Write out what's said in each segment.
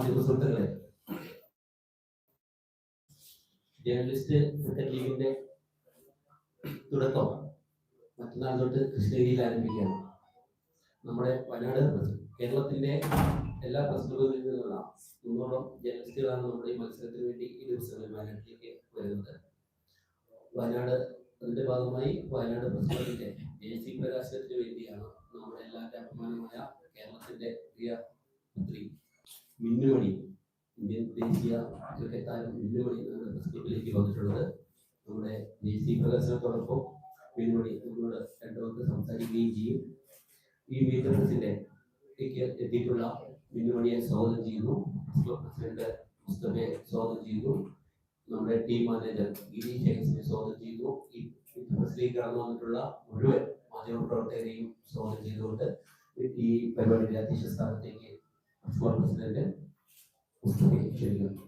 മാധ്യമ സുഹൃത്തുക്കളെ journalist cricket ലീഗിന്റെ തുടക്കം മറ്റന്നാൾ തൊട്ട് കൃഷ്ണഗിരിയിൽ ആരംഭിക്കുകയാണ്. നമ്മുടെ വയനാട് കേരളത്തിന്റെ എല്ലാ പ്രശ്നങ്ങളിൽ നിന്നുള്ള മുന്നോളം ജേർണലിസ്റ്റുകളാണ് നമ്മുടെ ഈ മത്സരത്തിന് വേണ്ടി ഈ ദിവസങ്ങളിൽ വയനാട്ടിലേക്ക് വരുന്നത്. വയനാട് അതിന്റെ ഭാഗമായി വയനാട് പ്രസിഡന്റിന്റെ ദേശീയ പ്രകാശനത്തിന് വേണ്ടിയാണ് നമ്മുടെ എല്ലാവരുടെ അഭിമാനമായ കേരളത്തിന്റെ പ്രിയ പുത്രി മിന്നുമണി ഇന്ത്യൻ ദേശീയ ക്രിക്കറ്റ് താരം മിന്നുമണി നമ്മുടെ പ്രസ് വന്നിട്ടുള്ളത്. നമ്മുടെ ദേശീയ പ്രദർശനത്തോടൊപ്പം മിന്നുമണി നമ്മളോട് രണ്ടു വാക്ക് സംസാരിക്കുകയും ചെയ്യും. ഈ മീറ്റർ പ്രസിന്റെ എത്തിയിട്ടുള്ള മിന്നുമണിയെ സ്വാഗതം ചെയ്യുന്നു. പ്രസിഡന്റ് മുസ്തഫയെ സ്വാഗതം ചെയ്യുന്നു. നമ്മുടെ ടീം മാനേജർ ഗിരീഷ് ജയസിനെ സ്വാഗതം ചെയ്യുന്നു. ഈ മീറ്റർ പ്രസിലേക്ക് കടന്നു വന്നിട്ടുള്ള മുഴുവൻ മാധ്യമപ്രവർത്തകരെയും സ്വാഗതം ചെയ്തുകൊണ്ട് ഈ പരിപാടിയുടെ അധ്യക്ഷ സ്ഥാനത്തേക്ക് ക്ലബ് പ്രസിഡന്റ് ക്ഷണിക്കുന്നു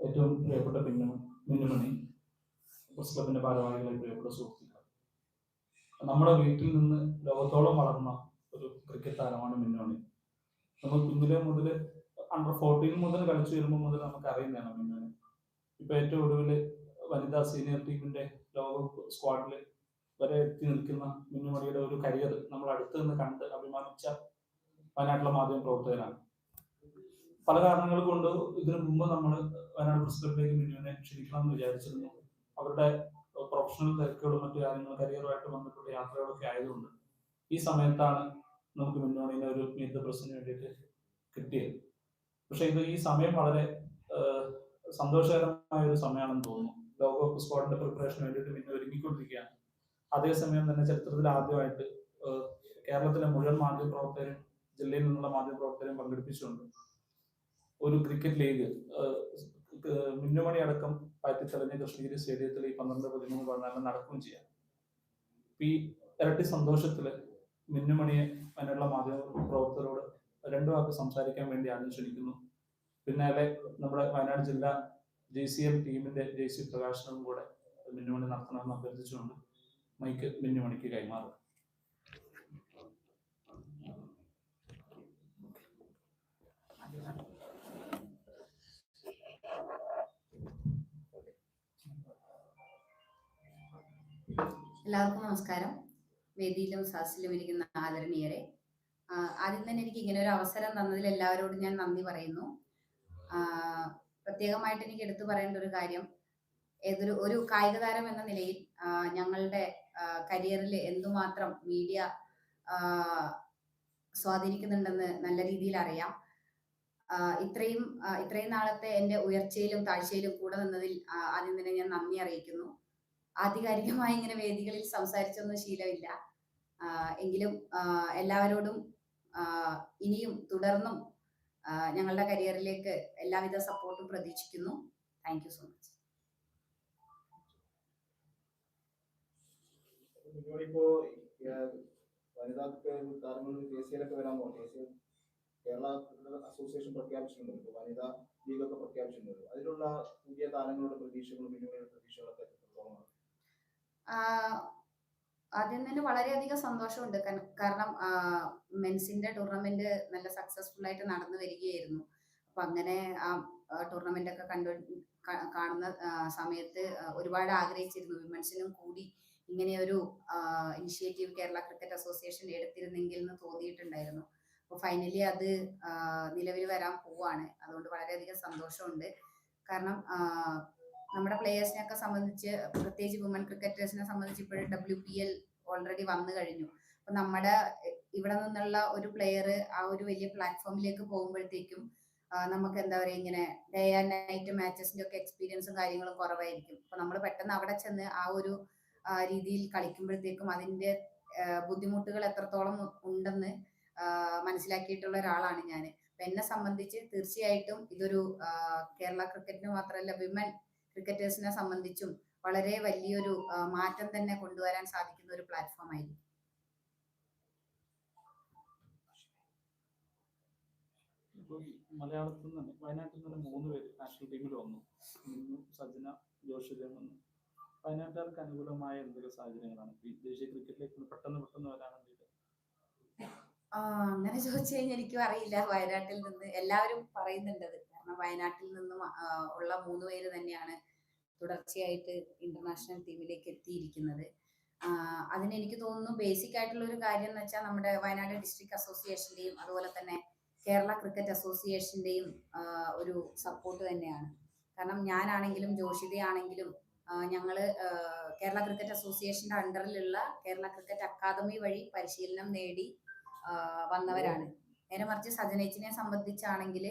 ഏറ്റവും പ്രിയപ്പെട്ട പിന്നു മിന്നുമണി പ്രസ് ഭാരവാഹികളെ പ്രിയപ്പെട്ട സുഹൃത്തുക്കൾ. നമ്മുടെ വീട്ടിൽ നിന്ന് ലോകത്തോളം വളർന്ന ഒരു ക്രിക്കറ്റ് താരമാണ് മിന്നുമണി. നമ്മൾ കുഞ്ഞിലെ മുതൽ അണ്ടർ ഫോർട്ടീൻ മുതൽ കളിച്ചു വരുമ്പോൾ മുതൽ നമുക്ക് അറിയുന്നതാണ് മിന്നുമണി ഇപ്പൊ ഏറ്റവും ഒടുവിൽ വനിതാ സീനിയർ ടീമിന്റെ ലോകകപ്പ് സ്ക്വാഡിൽ വരെ എത്തി നിൽക്കുന്ന മിന്നുമണിയുടെ ഒരു കരിയർ നമ്മൾ അടുത്ത് നിന്ന് കണ്ട് അഭിമാനിച്ച വയനാട്ടിലെ മാധ്യമ പ്രവർത്തകനാണ്. പല കാരണങ്ങൾ കൊണ്ട് ഇതിനു മുമ്പ് നമ്മൾ വയനാട് പ്രസ് ക്ലബിലേക്ക് മിന്നുവിനെ ക്ഷണിക്കണം എന്ന് വിചാരിച്ചിരുന്നു. അവരുടെ പ്രൊഫഷണൽ തിരക്കുകളും മറ്റു കാര്യങ്ങളും കരിയറുമായിട്ട് ബന്ധപ്പെട്ട യാത്രകളൊക്കെ ആയതുകൊണ്ട് ഈ സമയത്താണ് നമുക്ക് മിന്നോണിനെ ഒരു മീറ്റ് ദ പ്രസിന് വേണ്ടിയിട്ട് കിട്ടിയത്. പക്ഷെ ഇത് ഈ സമയം വളരെ സന്തോഷകരമായ ഒരു സമയമാണെന്ന് തോന്നുന്നു. ലോകകപ്പ് സ്ക്വാഡിന്റെ പ്രിപ്പറേഷന് വേണ്ടിയിട്ട് പിന്നെ ഒരുങ്ങിക്കൊണ്ടിരിക്കുകയാണ്. അതേസമയം തന്നെ ചരിത്രത്തിൽ ആദ്യമായിട്ട് കേരളത്തിലെ മുഴുവൻ മാധ്യമപ്രവർത്തകരും ജില്ലയിൽ നിന്നുള്ള മാധ്യമ പ്രവർത്തകരും പങ്കെടുപ്പിച്ചുകൊണ്ട് ഒരു ക്രിക്കറ്റ് ലീഗ് മിന്നുമണി അടക്കം പയറ്റിത്തെളിഞ്ഞ കൃഷ്ണഗിരി സ്റ്റേഡിയത്തിൽ ഈ പന്ത്രണ്ട് പതിമൂന്ന് പതിനാലിന് നടക്കുകയും ചെയ്യാം. ഈ ഇരട്ടി സന്തോഷത്തിൽ മിന്നുമണിയെ അതിനുള്ള മാധ്യമ പ്രവർത്തകരോട് രണ്ടു വാക്ക് സംസാരിക്കാൻ വേണ്ടി ആദ്യം ക്ഷണിക്കുന്നു. പിന്നാലെ നമ്മുടെ വയനാട് ജില്ലാ ജെ സി എം ടീമിന്റെ ജെ സി പ്രകാശനവും കൂടെ മിന്നുമണി നടത്തണമെന്ന് അഭ്യർത്ഥിച്ചുകൊണ്ട് മൈക്ക് മിന്നുമണിക്ക് കൈമാറും. എല്ലാവർക്കും നമസ്കാരം. വേദിയിലും സാസിലും ഇരിക്കുന്ന ആദരണീയരെ ആദ്യം തന്നെ എനിക്ക് ഇങ്ങനെ ഒരു അവസരം തന്നതിൽ എല്ലാവരോടും ഞാൻ നന്ദി പറയുന്നു. പ്രത്യേകമായിട്ട് എനിക്ക് എടുത്തു പറയേണ്ട ഒരു കാര്യം ഏതൊരു ഒരു കായിക താരം എന്ന നിലയിൽ ഞങ്ങളുടെ കരിയറിൽ എന്തുമാത്രം മീഡിയ സ്വാധീനിക്കുന്നുണ്ടെന്ന് നല്ല രീതിയിൽ അറിയാം. ഇത്രയും ഇത്രയും നാളത്തെ എന്റെ ഉയർച്ചയിലും താഴ്ചയിലും കൂടെ നിന്നതിൽ ആദ്യം തന്നെ ഞാൻ നന്ദി അറിയിക്കുന്നു. ആധികാരികമായി ഇങ്ങനെ വേദികളിൽ സംസാരിച്ചൊന്നും ശീലമില്ല. എങ്കിലും എല്ലാവരോടും ഇനിയും തുടർന്നും ഞങ്ങളുടെ കരിയറിലേക്ക് എല്ലാവിധ സപ്പോർട്ടും പ്രതീക്ഷിക്കുന്നു. താങ്ക് യു സോ മച്ച് ഇപ്പോ വനിതാ താരങ്ങൾ ദേശീയയിലൊക്കെ വരാൻ പോകും ദേശീയ കേരള അസോസിയേഷൻ അതിലുള്ള പുതിയ താരങ്ങളുടെ പ്രതീക്ഷകളും പിന്നീട് പ്രതീക്ഷകളൊക്കെ ആദ്യം തന്നെ വളരെയധികം സന്തോഷമുണ്ട്. കാരണം മെൻസിന്റെ ടൂർണമെന്റ് നല്ല സക്സസ്ഫുൾ ആയിട്ട് നടന്നു വരികയായിരുന്നു. അപ്പൊ അങ്ങനെ ആ ടൂർണമെന്റ് ഒക്കെ കണ്ടു കാണുന്ന സമയത്ത് ഒരുപാട് ആഗ്രഹിച്ചിരുന്നു. വിമൻസിനും കൂടി ഇങ്ങനെ ഒരു ഇനിഷ്യേറ്റീവ് കേരള ക്രിക്കറ്റ് അസോസിയേഷൻ എടുത്തിരുന്നെങ്കിൽ എന്ന് തോന്നിയിട്ടുണ്ടായിരുന്നു. അപ്പൊ ഫൈനലി അത് നിലവിൽ വരാൻ പോവാണ്. അതുകൊണ്ട് വളരെയധികം സന്തോഷമുണ്ട്. കാരണം നമ്മുടെ പ്ലേയേഴ്സിനെയൊക്കെ സംബന്ധിച്ച് പ്രത്യേകിച്ച് വുമൻ ക്രിക്കറ്റേഴ്സിനെ സംബന്ധിച്ച് ഇപ്പോഴും ഡബ്ല്യു പി എൽ ഓൾറെഡി വന്നു കഴിഞ്ഞു. അപ്പൊ നമ്മുടെ ഇവിടെ നിന്നുള്ള ഒരു പ്ലെയർ ആ ഒരു വലിയ പ്ലാറ്റ്ഫോമിലേക്ക് പോകുമ്പോഴത്തേക്കും നമുക്ക് എന്താ പറയുക ഇങ്ങനെ ഡേ ആൻഡ് നൈറ്റ് മാച്ചസിന്റെ ഒക്കെ എക്സ്പീരിയൻസും കാര്യങ്ങളും കുറവായിരിക്കും. അപ്പൊ നമ്മൾ പെട്ടെന്ന് അവിടെ ചെന്ന് ആ ഒരു രീതിയിൽ കളിക്കുമ്പോഴത്തേക്കും അതിന്റെ ബുദ്ധിമുട്ടുകൾ എത്രത്തോളം ഉണ്ടെന്ന് മനസ്സിലാക്കിയിട്ടുള്ള ഒരാളാണ് ഞാൻ എന്നെ സംബന്ധിച്ച് തീർച്ചയായിട്ടും ഇതൊരു കേരള ക്രിക്കറ്റിന് മാത്രമല്ല വിമൻ ക്രിക്കറ്റേഴ്സിനെ സംബന്ധിച്ചും വളരെ വലിയൊരു മാറ്റം തന്നെ കൊണ്ടുവരാൻ സാധിക്കുന്ന ഒരു പ്ലാറ്റ്ഫോം ആയിരിക്കും. മലയാളത്തിൽ നിന്ന് തന്നെ വയനാട്ടിൽ നിന്ന് മൂന്ന് പേര് നാഷണൽ ടീമിൽ വന്നു. സജന സജ്ജന ജോഷിതം വന്നു. വയനാട്ടുകാർക്ക് അനുകൂലമായ എന്തൊക്കെ സാഹചര്യങ്ങളാണ്? ദേശീയ ക്രിക്കറ്റിലേക്ക് പെട്ടെന്ന് പെട്ടെന്ന് വരാൻ വേണ്ടിയിട്ട്. അങ്ങനെ ചോദിച്ചു കഴിഞ്ഞാൽ എനിക്കും അറിയില്ല വയനാട്ടിൽ നിന്ന് എല്ലാവരും പറയുന്നുണ്ട് അത് കാരണം വയനാട്ടിൽ നിന്നും ഉള്ള മൂന്ന് പേര് തന്നെയാണ് തുടർച്ചയായിട്ട് ഇന്റർനാഷണൽ ടീമിലേക്ക് എത്തിയിരിക്കുന്നത്. അതിന് എനിക്ക് തോന്നുന്നു ബേസിക് ആയിട്ടുള്ള ഒരു കാര്യം എന്ന് വെച്ചാൽ നമ്മുടെ വയനാട് ഡിസ്ട്രിക്ട് അസോസിയേഷന്റെയും അതുപോലെ തന്നെ കേരള ക്രിക്കറ്റ് അസോസിയേഷന്റെയും ഒരു സപ്പോർട്ട് തന്നെയാണ്. കാരണം ഞാനാണെങ്കിലും ജോഷിതയാണെങ്കിലും ഞങ്ങൾ കേരള ക്രിക്കറ്റ് അസോസിയേഷന്റെ അണ്ടറിലുള്ള കേരള ക്രിക്കറ്റ് അക്കാദമി വഴി പരിശീലനം നേടി വന്നവരാണ്. നേരെ മറിച്ച് സജനേച്ചിനെ സംബന്ധിച്ചാണെങ്കിൽ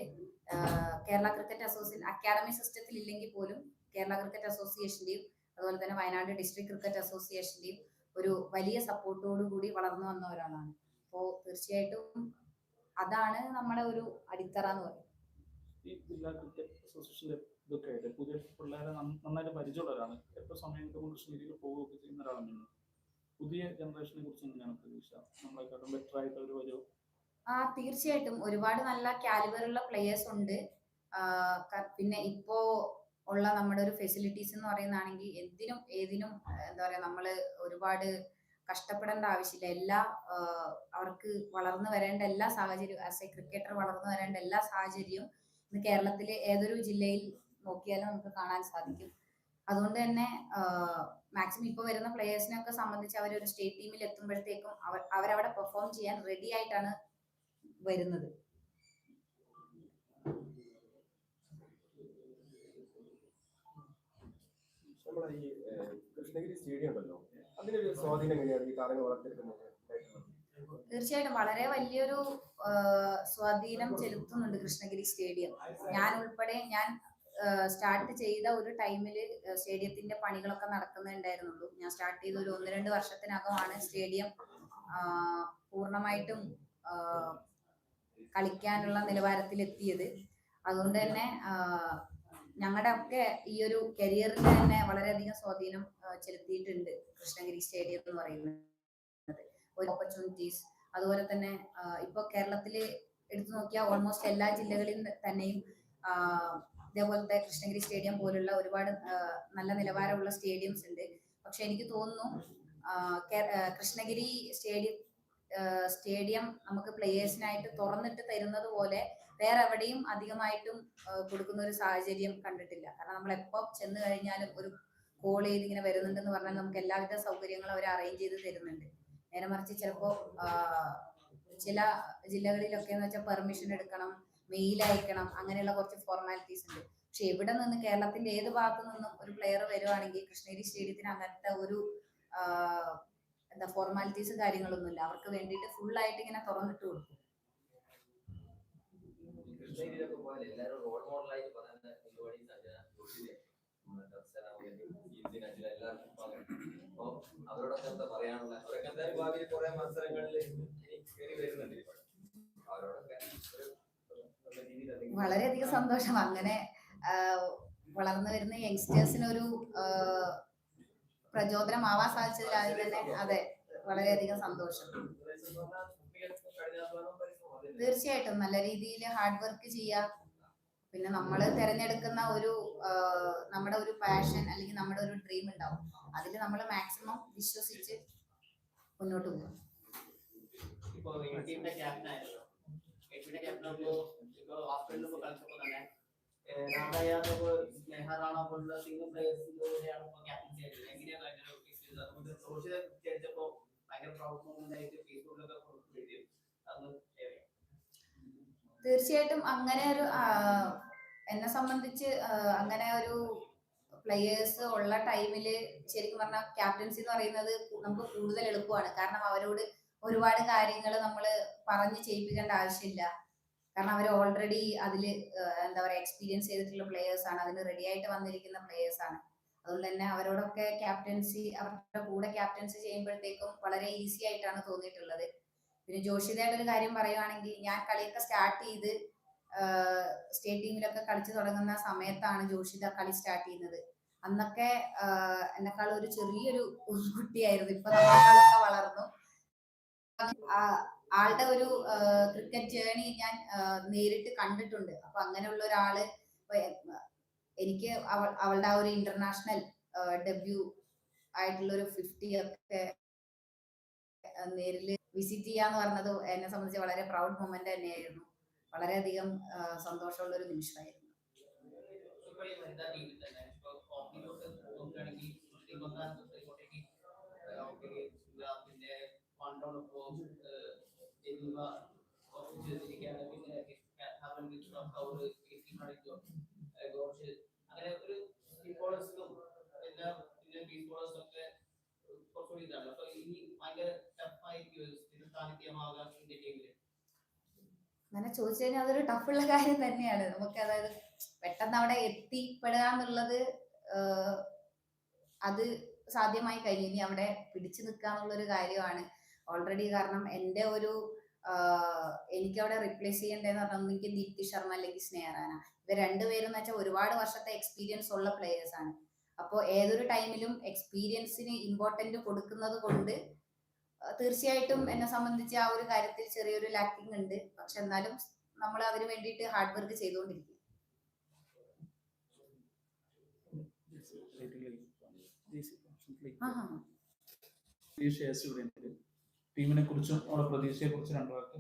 കേരള ക്രിക്കറ്റ് അസോസിയേഷൻ അക്കാദമി സിസ്റ്റത്തിൽ ഇല്ലെങ്കിൽ പോലും കേരള ക്രിക്കറ്റ് അസോസിയേഷന്റെയും അതുപോലെ തന്നെ വയനാട് ഡിസ്ട്രിക്ട് ക്രിക്കറ്റ് അസോസിയേഷന്റെയും ഒരു വലിയ സപ്പോർട്ടോടു കൂടി വളർന്നു വന്ന ഒരാളാണ്. അപ്പോൾ തീർച്ചയായിട്ടും അതാണ് നമ്മുടെ ഒരു അടിത്തറ എന്ന് പറയുന്നത് ക്രിക്കറ്റ് അസോസിയേഷന്റെ ഇതൊക്കെ ആയിട്ട് പുതിയ പിള്ളേരെ നന്ന- നന്നായിട്ട് കൃഷ്ണഗിരിയിൽ പോവുകയൊക്കെ ചെയ്യുന്ന ഒരാളാണ്. പുതിയ ജനറേഷനെ കുറിച്ച് എങ്ങനെയാണ് പ്രതീക്ഷ? നമ്മളെക്കാട്ടും ബെറ്റർ ആയിട്ട് വരും. ആ തീർച്ചയായിട്ടും ഒരുപാട് നല്ല കാലിബറുള്ള പ്ലേയേഴ്സ് ഉണ്ട്. പിന്നെ ഇപ്പോ ഉള്ള നമ്മുടെ ഒരു ഫെസിലിറ്റീസ് എന്ന് പറയുന്നതാണെങ്കിൽ എന്തിനും ഏതിനും എന്താ പറയാ നമ്മൾ ഒരുപാട് കഷ്ടപ്പെടേണ്ട ആവശ്യമില്ല. എല്ലാ അവർക്ക് വളർന്നു വരേണ്ട എല്ലാ സാഹചര്യവും ആസ് എ ക്രിക്കറ്റർ വളർന്നു വരേണ്ട എല്ലാ സാഹചര്യവും ഇന്ന് കേരളത്തിലെ ഏതൊരു ജില്ലയിൽ നോക്കിയാലും നമുക്ക് കാണാൻ സാധിക്കും. അതുകൊണ്ട് തന്നെ മാക്സിമം ഇപ്പോൾ വരുന്ന പ്ലേയേഴ്സിനെയൊക്കെ സംബന്ധിച്ച് അവർ ഒരു സ്റ്റേറ്റ് ടീമിൽ എത്തുമ്പോഴത്തേക്കും അവർ അവരവിടെ പെർഫോം ചെയ്യാൻ റെഡി ആയിട്ടാണ് വരുന്നത്. നമ്മുടെ ഈ ഏഹ്, കൃഷ്ണഗിരി സ്റ്റേഡിയം ഉണ്ടല്ലോ. അതിനൊരു സ്വാധീനം എങ്ങനെയാണ് ഈ താരങ്ങൾ വളർത്തിയെടുക്കുന്നത്? തീർച്ചയായിട്ടും വളരെ വലിയൊരു സ്വാധീനം ചെലുത്തുന്നുണ്ട് കൃഷ്ണഗിരി സ്റ്റേഡിയം. ഞാൻ ഉൾപ്പെടെ ഞാൻ സ്റ്റാർട്ട് ചെയ്ത ഒരു ടൈമിൽ സ്റ്റേഡിയത്തിന്റെ പണികളൊക്കെ നടക്കുന്നുണ്ടായിരുന്നുള്ളൂ ഞാൻ സ്റ്റാർട്ട് ചെയ്ത ഒരു ഒന്ന് രണ്ട് വർഷത്തിനകമാണ് സ്റ്റേഡിയം പൂർണമായിട്ടും പൂർണമായിട്ടും കളിക്കാനുള്ള നിലവാരത്തിൽ നിലവാരത്തിലെത്തിയത്. അതുകൊണ്ട് തന്നെ ഞങ്ങളുടെ ഒക്കെ ഈ ഒരു കരിയറിൽ തന്നെ വളരെയധികം സ്വാധീനം ചെലുത്തിയിട്ടുണ്ട് കൃഷ്ണഗിരി സ്റ്റേഡിയം എന്ന് പറയുന്നത്. ഒരു ഓപ്പർച്യൂണിറ്റീസ് അതുപോലെ തന്നെ ഇപ്പോൾ കേരളത്തിൽ എടുത്തു നോക്കിയാൽ ഓൾമോസ്റ്റ് എല്ലാ ജില്ലകളിൽ തന്നെയും ഇതേപോലത്തെ കൃഷ്ണഗിരി സ്റ്റേഡിയം പോലുള്ള ഒരുപാട് നല്ല നിലവാരമുള്ള സ്റ്റേഡിയംസ് ഉണ്ട്. പക്ഷെ എനിക്ക് തോന്നുന്നു കൃഷ്ണഗിരി സ്റ്റേഡിയം സ്റ്റേഡിയം നമുക്ക് പ്ലേയേഴ്സിനായിട്ട് തുറന്നിട്ട് തരുന്നത് പോലെ വേറെ എവിടെയും അധികമായിട്ടും കൊടുക്കുന്ന ഒരു സാഹചര്യം കണ്ടിട്ടില്ല. കാരണം നമ്മൾ എപ്പോൾ ചെന്ന് കഴിഞ്ഞാലും ഒരു കോൾ ചെയ്ത് ഇങ്ങനെ വരുന്നുണ്ടെന്ന് പറഞ്ഞാൽ നമുക്ക് എല്ലാവിധ സൗകര്യങ്ങളും അവർ അറേഞ്ച് ചെയ്ത് തരുന്നുണ്ട്. നേരെ മറിച്ച് ചിലപ്പോൾ ചില ജില്ലകളിലൊക്കെ എന്ന് വെച്ചാൽ പെർമിഷൻ എടുക്കണം മെയിൽ അയക്കണം അങ്ങനെയുള്ള കുറച്ച് ഫോർമാലിറ്റീസ് ഉണ്ട്. പക്ഷെ എവിടെ നിന്ന് കേരളത്തിന്റെ ഏത് ഭാഗത്തു നിന്നും ഒരു പ്ലെയർ വരുവാണെങ്കിൽ കൃഷ്ണഗിരി സ്റ്റേഡിയത്തിന് അങ്ങനത്തെ ഒരു എന്താ ഫോർമാലിറ്റീസ് കാര്യങ്ങളൊന്നുമില്ല അവർക്ക് വേണ്ടിയിട്ട് ഫുൾ ആയിട്ട് ഇങ്ങനെ തുറന്നിട്ട് കൊടുക്കും. അവരോടൊക്കെ പറയാനുള്ള അവരൊക്കെ എന്തായാലും ഭാവിയിൽ കുറെ മത്സരങ്ങളിൽ കയറി വരുന്നുണ്ട് അവരോടൊക്കെ വളരെയധികം സന്തോഷം. അങ്ങനെ വളർന്നു വരുന്ന യങ്സ്റ്റേഴ്സിന് ഒരു ആ, പ്രചോദനമാവാൻ സാധിച്ചതിൽ ആദ്യം തന്നെ അതെ വളരെയധികം സന്തോഷം. തീർച്ചയായിട്ടും നല്ല രീതിയിൽ ഹാർഡ് വർക്ക് ചെയ്യുക പിന്നെ നമ്മൾ തിരഞ്ഞെടുക്കുന്ന ഒരു നമ്മുടെ ഒരു പാഷൻ അല്ലെങ്കിൽ നമ്മുടെ ഒരു ഡ്രീം ഉണ്ടാവും. അതിൽ നമ്മൾ മാക്സിമം വിശ്വസിച്ച് മുന്നോട്ട് പോകും. ഇപ്പോ ഈ ടീമിന്റെ ക്യാപ്റ്റൻ ഷെയർ ചെയ്യാം. തീർച്ചയായിട്ടും അങ്ങനെ ഒരു എന്നെ സംബന്ധിച്ച് അങ്ങനെ ഒരു പ്ലെയേഴ്സ് ഉള്ള ടൈമിൽ ശരിക്കും പറഞ്ഞാൽ ക്യാപ്റ്റൻസി എന്ന് പറയുന്നത് നമുക്ക് കൂടുതൽ എളുപ്പമാണ്. കാരണം അവരോട് ഒരുപാട് കാര്യങ്ങൾ നമ്മൾ പറഞ്ഞ് ചെയ്യിപ്പിക്കേണ്ട ആവശ്യമില്ല. കാരണം അവർ ഓൾറെഡി അതിൽ എന്താ പറയുക എക്സ്പീരിയൻസ് ചെയ്തിട്ടുള്ള പ്ലെയേഴ്സ് ആണ്. അതിന് റെഡി ആയിട്ട് വന്നിരിക്കുന്ന പ്ലെയേഴ്സ് ആണ്. അതുകൊണ്ട് തന്നെ അവരോടൊക്കെ ക്യാപ്റ്റൻസി അവരുടെ കൂടെ ക്യാപ്റ്റൻസി ചെയ്യുമ്പോഴത്തേക്കും വളരെ ഈസി ആയിട്ടാണ് തോന്നിയിട്ടുള്ളത്. പിന്നെ ജോഷിതയുടെ ഒരു കാര്യം പറയുകയാണെങ്കിൽ ഞാൻ കളിയൊക്കെ സ്റ്റാർട്ട് ചെയ്ത് സ്റ്റേറ്റ് ടീമിലൊക്കെ കളിച്ചു തുടങ്ങുന്ന സമയത്താണ് ജോഷിത കളി സ്റ്റാർട്ട് ചെയ്യുന്നത്. അന്നൊക്കെ എന്നെക്കാൾ ഒരു ചെറിയൊരു കുട്ടിയായിരുന്നു. ഇപ്പൊ നമ്മളൊക്കെ വളർന്നു. ആളുടെ ഒരു ക്രിക്കറ്റ് ജേണി ഞാൻ നേരിട്ട് കണ്ടിട്ടുണ്ട്. അപ്പൊ അങ്ങനെയുള്ള ഒരാൾ എനിക്ക് അവൾ അവളുടെ ആ ഒരു ഇന്റർനാഷണൽ ഡെബ്യൂ ആയിട്ടുള്ള ഒരു ഫിഫ്റ്റി ഒക്കെ നേരിൽ വിസിറ്റ് ചെയ്യാന്ന് പറഞ്ഞത് എന്നെ സംബന്ധിച്ച് വളരെ പ്രൗഡ് മൊമെന്റ് തന്നെയായിരുന്നു. വളരെയധികം സന്തോഷമുള്ള ഒരു നിമിഷമായിരുന്നു. പിന്നെ തന്നെ ഇപ്പൊ ഹോക്കിയിലോട്ട് നോക്കുകയാണെങ്കിൽ മുസ്ലിം ബംഗാൾ ഇങ്ങോട്ടേക്ക് ഹോക്കി പിന്നെ വണ്ടോൾ ഇപ്പോ ജനീവ കുറച്ച് ചെയ്തിരിക്കുകയാണ് പിന്നെ ഹർമൻ കൗർ ഗോഷ് അങ്ങനെ ഒരു സ്പീഡ് ബോളേഴ്സിനും എല്ലാ ഇന്ത്യൻ ബീസ് ബോളേഴ്സും ഒക്കെ കുറച്ചുകൂടി അപ്പൊ ഇനി ഭയങ്കര ടഫായിരിക്കും സ്ഥിര സാന്നിധ്യമാകാൻ ഇന്ത്യൻ ടീമിൽ അങ്ങനെ ചോദിച്ചു കഴിഞ്ഞാൽ അതൊരു ടഫുള്ള കാര്യം തന്നെയാണ്. നമുക്ക് അതായത് പെട്ടെന്ന് അവിടെ എത്തിപ്പെടുക എന്നുള്ളത് അത് സാധ്യമായി കഴിഞ്ഞു. ഇനി അവിടെ പിടിച്ചു നിൽക്കുക എന്നുള്ളൊരു കാര്യമാണ്. ഓൾറെഡി കാരണം എന്റെ ഒരു എനിക്ക് അവിടെ റിപ്ലേസ് ചെയ്യേണ്ടതെന്ന് പറഞ്ഞാൽ ദീപ്തി ശർമ്മ അല്ലെങ്കിൽ സ്നേഹറാന. ഇവർ രണ്ടുപേരും എന്ന് വെച്ചാൽ ഒരുപാട് വർഷത്തെ എക്സ്പീരിയൻസ് ഉള്ള പ്ലേയേഴ്സ് ആണ്. അപ്പോൾ ഏതൊരു ടൈമിലും എക്സ്പീരിയൻസിന് ഇമ്പോർട്ടന്റ് കൊടുക്കുന്നത് കൊണ്ട് തീർച്ചയായിട്ടും എന്നെ സംബന്ധിച്ച് ആ ഒരു കാര്യത്തിൽ ചെറിയൊരു ലാക്കിംഗ് ഉണ്ട്. പക്ഷെ എന്നാലും നമ്മൾ അതിന് വേണ്ടിയിട്ട് ഹാർഡ് വർക്ക് ചെയ്തുകൊണ്ടിരിക്കും ടീമിനെ കുറിച്ചും അവരുടെ പ്രതീക്ഷയെ കുറിച്ചും രണ്ടു വാക്ക്